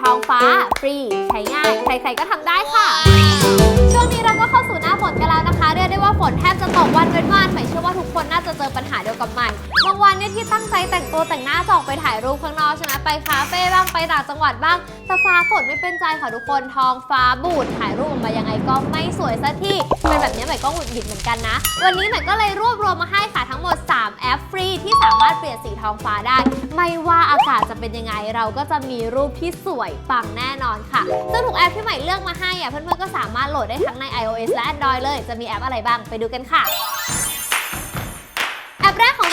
ท้องฟ้า ฟรี ใช้ง่ายใครๆก็ทำได้ค่ะ ช่วงนี้เราก็เข้าสู่หน้าฝนกันแล้วนะคะ เรียกได้ว่าฝนแทบจะตกวันเป็นวันหมายเชื่อว่าทุกคนน่าจะเจอปัญหาเดียวกับใหม่บางวันเนี่ยที่ตั้งใจแต่งตัวแต่งหน้าจะออกไปถ่ายรูปข้างนอกใช่ไหมไปคาเฟ่บ้างไปต่างจังหวัดบ้าง แต่ฟ้าฝนไม่เป็นใจค่ะทุกคนทองฟ้าบูดถ่ายรูปออกมายังไงก็ไม่สวยสักทีเป็นแบบนี้ใหม่ก็หงุดหงิดเหมือนกันนะ วันนี้ใหม่ก็เลยรวบรวมมาให้ค่ะทั้งหมด 3 แอปฟรีที่สามารถเปลี่ยนสีทองฟ้าได้ ไม่ว่าอากาศจะเป็นยังไงเราก็จะมีรูปที่สวยปังแน่นอนค่ะซึ่งทุกแอปที่ใหม่เลือกมาให้อะเพื่อนๆก็สามารถโหลดได้ทั้งใน iOS และ Android เลย จะมีแอปอะไรบ้างไปดูกันค่ะ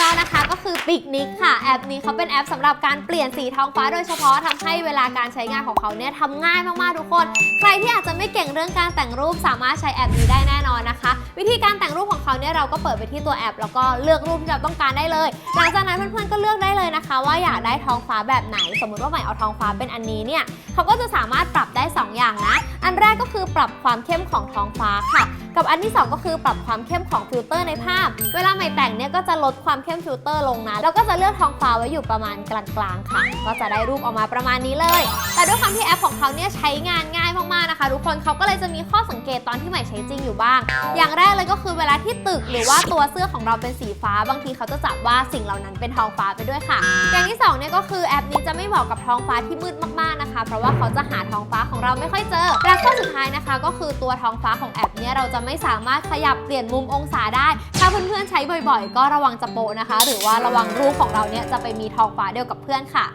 แอปแรกของเรานะคะ ก็คือ Picnic ค่ะ แอปนี้เขาเป็นแอปสำหรับการเปลี่ยนสีท้องฟ้าโดยเฉพาะทำให้เวลาการใช้งานของเขาเนี่ยทำง่ายมาก ๆ ทุกคน ใครที่อาจจะไม่เก่งเรื่องการแต่งรูปสามารถใช้แอปนี้ได้แน่นอนนะคะ วิธีการแต่งรูปของเขาเนี่ยเราก็เปิดไปที่ตัวแอป แล้วก็เลือกรูปที่เราต้องการได้เลย หลังจากนั้นเพื่อนๆก็เลือกได้เลยนะคะ ว่าอยากได้ท้องฟ้าแบบไหน สมมติว่าใหม่เอาท้องฟ้าเป็นอันนี้เนี่ยเขาก็จะสามารถปรับได้ 2 อย่างนะ อันแรกก็คือปรับความเข้มของท้องฟ้าค่ะกับอันที่ 2 ก็คือปรับความเข้มของฟิลเตอร์ในภาพ เวลาใหม่แต่งเนี่ยก็จะลดความเข้มฟิลเตอร์ลงนะ แล้วก็จะเลือกทองฟ้าไว้อยู่ประมาณกลางๆค่ะ ก็จะได้รูปออกมาประมาณนี้เลย แต่ด้วยความที่แอปของเขาเนี่ยใช้งานง่ายมากๆนะคะ ทุกคนเขาก็เลยจะมีข้อสังเกตตอนที่ใหม่ใช้จริงอยู่บ้าง อย่างแรกเลยก็คือเวลาที่ตึกหรือว่าตัวเสื้อของเราเป็นสีฟ้า บางทีเขาจะจับว่าสิ่งเหล่านั้นเป็นท้องฟ้าไปด้วยค่ะ อย่างที่สองเนี่ยก็คือแอปนี้จะไม่เหมาะกับท้องฟ้าที่มืดมากๆนะคะ เพราะว่าเขาจะหาท้องฟ้าของเราไม่ค่อยเจอ และข้อสุดท้ายนะคะ ก็คือตัวท้องฟ้าของแอปเนี่ยเราจะไม่สามารถขยับเปลี่ยนมุมองศาได้ ถ้าเพื่อนๆใช้บ่อยๆ ก็ระวังจะโปะนะคะ หรือว่าระวังรูปของเราเนี่ยจะไปมีท้องฟ้าเดียวกับเพื่อนค่ะ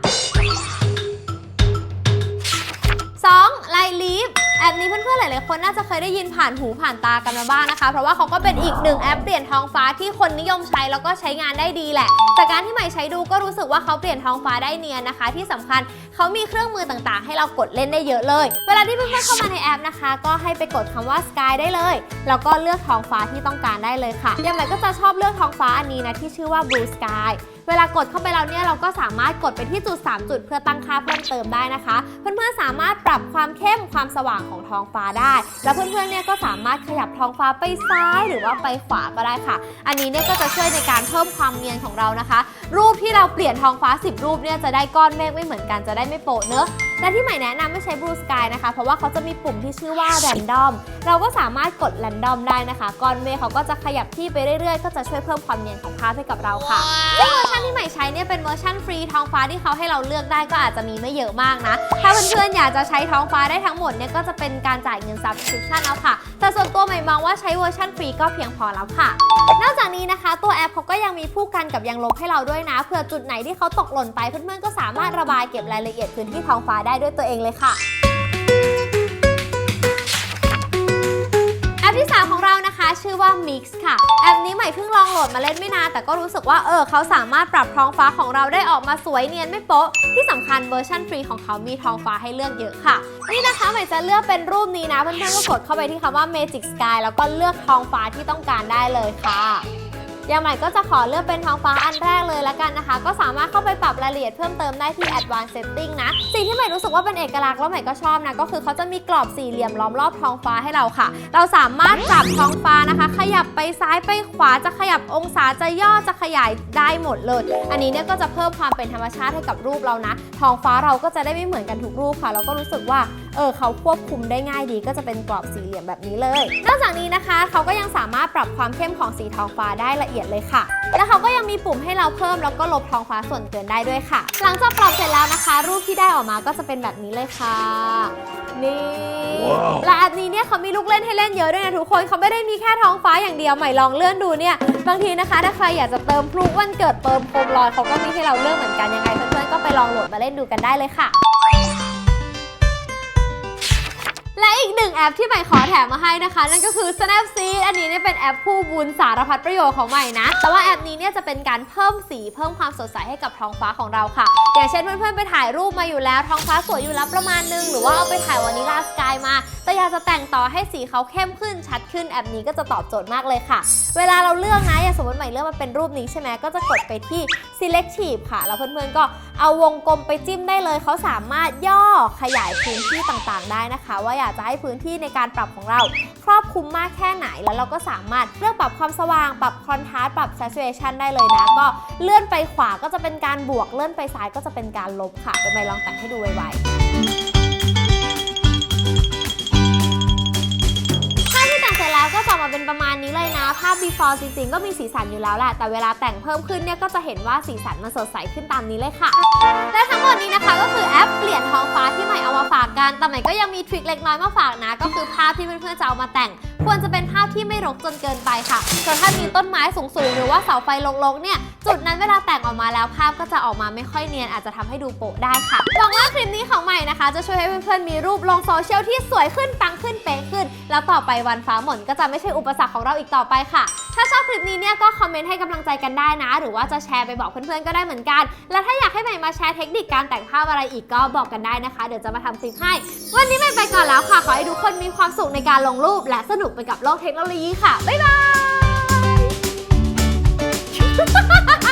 2. ลีฟแอปนี้เพื่อนๆ หลายๆ คนน่าจะเคยได้ยินผ่านหูผ่านตากันมาบ้างนะคะ เพราะว่าเขาก็เป็นอีกหนึ่งแอปเปลี่ยนท้องฟ้าที่คนนิยมใช้แล้วก็ใช้งานได้ดีแหละจากการที่ใหม่ใช้ดูก็รู้สึกว่าเขาเปลี่ยนท้องฟ้าได้เนียนนะคะ ที่สำคัญเขามีเครื่องมือต่างๆ ให้เรากดเล่นได้เยอะเลย เวลาที่เพื่อนๆ เข้ามาในแอป นะคะ ก็ให้ไปกดคำว่า sky ได้เลย แล้วก็เลือกท้องฟ้าที่ต้องการได้เลยค่ะย่างใหม่ก็จะชอบเลือกท้องฟ้าอันนี้นะที่ชื่อว่า blue sky เวลากดเข้าไปแล้วเนี่ยเราก็สามารถกดไปที่จุด 3 จุดเพื่อตั้งค่าเพิ่มเติมได้นะคะ เพื่อนๆสามารถปรับความเข้มความสว่างของท้องฟ้าได้ แล้วเพื่อนๆเนี่ยก็สามารถขยับท้องฟ้าไปซ้ายหรือว่าไปขวาก็ได้ค่ะ อันนี้เนี่ยก็จะช่วยในการเพิ่มความเนียนของเรานะคะ รูปที่เราเปลี่ยนท้องฟ้า 10 รูปเนี่ยจะได้ก้อนเมฆไม่เหมือนกันจะได้ไม่โปะเนอะ และที่ใหม่แนะนำไม่ใช้ Blue Sky นะคะ เพราะว่าเขาจะมีปุ่มที่ชื่อว่า Random เราก็สามารถกด Random ได้นะคะก้อนเมฆเขาก็จะขยับที่ไปเรื่อยๆ ก็จะช่วยเพิ่มความเนียนของภาพให้กับเราค่ะซึ่งเวอร์ชันที่ใหม่ใช้เนี่ยเป็นเวอร์ชันฟรีท้องฟ้าที่เขาให้เราเลือกได้ก็อาจจะมีไม่เยอะมากนะ ถ้าเพื่อนๆอยากจะใช้ท้องฟ้าได้ทั้งหมดเนี่ยก็จะเป็นการจ่ายเงิน subscription เอาค่ะ แต่ส่วนตัวใหม่มองว่าใช้เวอร์ชันฟรีก็เพียงพอแล้วค่ะ นอกจากนี้นะคะ ตัวแอปเขาก็ยังมีผู้กันกับยางลบให้เราด้วยนะเผื่อจุดไหนที่เขาตกหล่นไปเพื่อนๆก็สามารถระบายเก็บรายละเอียดพื้นที่ท้องฟ้าได้ด้วยตัวเองเลยค่ะ แอปที่ 3 ของเรานะคะชื่อว่า Mix ค่ะ แอปนี้ใหม่เพิ่งลองโหลดมาเล่นไม่นานแต่ก็รู้สึกว่าเออเขาสามารถปรับท้องฟ้าของเราได้ออกมาสวยเนียนไม่โป๊ะ ที่สำคัญเวอร์ชันฟรีของเขามีท้องฟ้าให้เลือกเยอะค่ะ นี่นะคะใหม่จะเลือกเป็นรูปนี้นะเพื่อนๆก็กดเข้าไปที่คำว่า Magic Sky แล้วก็เลือกท้องฟ้าที่ต้องการได้เลยค่ะ อย่างใหม่ก็จะขอเลือกเป็นท้องฟ้าอันแรกเลยละกันนะคะ ก็สามารถเข้าไปปรับรายละเอียดเพิ่มเติมได้ที่ Advanced Setting นะ สิ่งที่ใหม่รู้สึกว่าเป็นเอกลักษณ์แล้วใหม่ก็ชอบนะ ก็คือเขาจะมีกรอบสี่เหลี่ยมล้อมรอบท้องฟ้าให้เราค่ะ เราสามารถปรับท้องฟ้านะคะ ขยับไปซ้ายไปขวาจะขยับองศาจะย่อจะขยายได้หมดเลย อันนี้เนี่ยก็จะเพิ่มความเป็นธรรมชาติให้กับรูปเรานะท้องฟ้าเราก็จะได้ไม่เหมือนกันทุกรูปค่ะ เราก็รู้สึกว่า เออเขาควบคุมได้ง่ายดีก็จะเป็นกรอบสี่เหลี่ยมแบบนี้เลย นอกจากนี้นะคะเขาก็ยังสามารถปรับความเข้มของสีท้องฟ้าได้ละเอียดเลยค่ะ และเขาก็ยังมีปุ่มให้เราเพิ่มแล้วก็ลบท้องฟ้าส่วนเกินได้ด้วยค่ะ หลังจากปรับเสร็จแล้วนะคะ รูปที่ได้ออกมาก็จะเป็นแบบนี้เลยค่ะ นี่และแอปนี้เนี่ยเขามีลูกเล่นให้เล่นเยอะด้วยนะทุกคนเขาไม่ได้มีแค่ท้องฟ้าอย่างเดียวใหม่ลองเลื่อนดูเนี่ยบางทีนะคะถ้าใครอยากจะเติมพลุวันเกิดเติมโคมลอยเขาก็มีให้เราเลือกเหมือนกันยังไงเพื่อนๆก็ไปลองโหลดมาเล่นดูกันได้เลยค่ะ และอีกหนึ่งแอปที่ใหม่ขอแถมมาให้นะคะ นั่นก็คือ Snapseed อันนี้เนี่ยเป็นแอปคู่บุญสารพัดประโยชน์ของใหม่นะ แต่ว่าแอปนี้เนี่ยจะเป็นการเพิ่มสีเพิ่มความสดใสให้กับท้องฟ้าของเราค่ะ อย่างเช่นเพื่อนๆไปถ่ายรูปมาอยู่แล้วท้องฟ้าสวยอยู่แล้วประมาณนึงหรือว่าเอาไปถ่ายวานิลาสกายมาแต่อยากจะแต่งต่อให้สีเขาเข้มขึ้นชัดขึ้นแอปนี้ก็จะตอบโจทย์มากเลยค่ะ เวลาเราเลือกนะอย่างสมมติใหม่เลือกมาเป็นรูปนี้ใช่ไหมก็จะกดไปที่ selective ค่ะ แล้วเพื่อนๆก็เอาวงกลมไปจิ้มได้เลย เขาสามารถย่อขยายพื้นที่ต่างๆ ได้นะคะ ว่าอยากจะให้พื้นที่ในการปรับของเรา ครอบคลุมมากแค่ไหนแล้วเราก็สามารถเลือกปรับความสว่าง ปรับคอนทราสต์ปรับ saturation ได้เลยนะ ก็เลื่อนไปขวาก็จะเป็นการบวกเลื่อนไปซ้ายก็จะเป็นการลบค่ะเดี๋ยวใหม่ลองแต่งให้ดูไวๆ ภาพ before จริงๆ ก็มีสีสันอยู่แล้วแหละ แต่เวลาแต่งเพิ่มขึ้นเนี่ยก็จะเห็นว่าสีสันมันสดใสขึ้นตามนี้เลยค่ะ และทั้งหมดนี้นะคะก็คือแอป กัน แต่ใหม่ก็ยังมีทริคเล็กน้อยมาฝากนะ ก็คือภาพที่เพื่อนๆจะเอามาแต่ง ควรจะเป็นภาพที่ไม่รกจนเกินไปค่ะเพราะถ้ามีต้นไม้สูงๆ หรือว่าเสาไฟลกๆ เนี่ย จุดนั้นเวลาแต่งออกมาแล้วภาพก็จะออกมาไม่ค่อยเนียนอาจจะทำให้ดูโปะได้ค่ะ หวังว่าคลิปนี้ของใหม่นะคะ จะช่วยให้เพื่อนๆ มีรูปลงโซเชียลที่สวยขึ้นปังขึ้นเป๊ะขึ้น แล้วต่อไปวันฟ้าหม่นก็จะไม่ใช่อุปสรรคของเราอีกต่อไปค่ะ ถ้าชอบคลิปนี้เนี่ยก็คอมเมนต์ให้กำลังใจกันได้นะ หรือว่าจะแชร์ไปบอกเพื่อนๆ ก็ได้เหมือนกัน และถ้าอยากให้ใหม่มาแชร์เทคนิคการแต่งภาพอะไรอีกก็บอกกันได้นะคะ เดี๋ยวจะมาทำคลิปให้วันนี้ไม่ไปก่อนแล้วค่ะ ขอให้ทุกคนมีความสุขในการลงรูป และสนุกไปกับโลกเทคโนโลยีค่ะ บ๊ายบาย